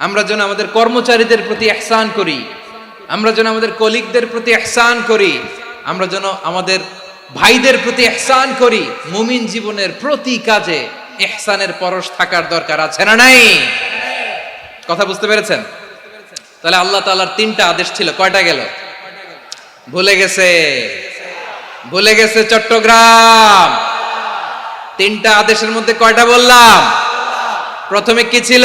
আমরা যেন আমাদের কর্মচারীদের প্রতি এহসান করি, আমরা যেন আমাদের কলিগদের প্রতি এহসান করি, আমরা যেন আমাদের ভাইদের প্রতি এহসান করি, মুমিন জীবনের প্রতি কাজে এহসানের পরশ থাকার দরকার আছে না নাই? কথা বুঝতে পেরেছেন? তাহলে আল্লাহ তালার তিনটা আদেশ ছিল, কয়টা গেল? ভুলে গেছে ভুলে গেছে চট্টগ্রাম। তিনটা আদেশের মধ্যে কয়টা বললাম? প্রথমে কি ছিল?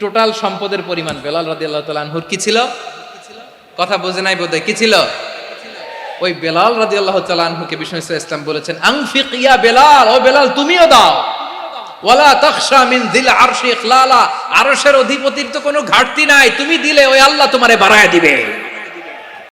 টোটাল সম্পদের পরিমাণ। বেলাল রাদি আল্লাহ তালানহুর কি ছিল? কথা বোঝে নাই বোধ কি ছিল? ওই বেলাল রাজি আল্লাহ তালাহুকে বিষ্ণু ইসলাম বলেছেন, আংফিক ইয়া বেলাল, ও বেলাল, তুমিও দাও। ওয়ালা তাখশা মিন দিল আরশি ইখলালা, আরশের অধিপতির তো কোনো ঘাটতি নাই, তুমি দিলে ওই আল্লাহ তোমারে বাড়ায় দিবে।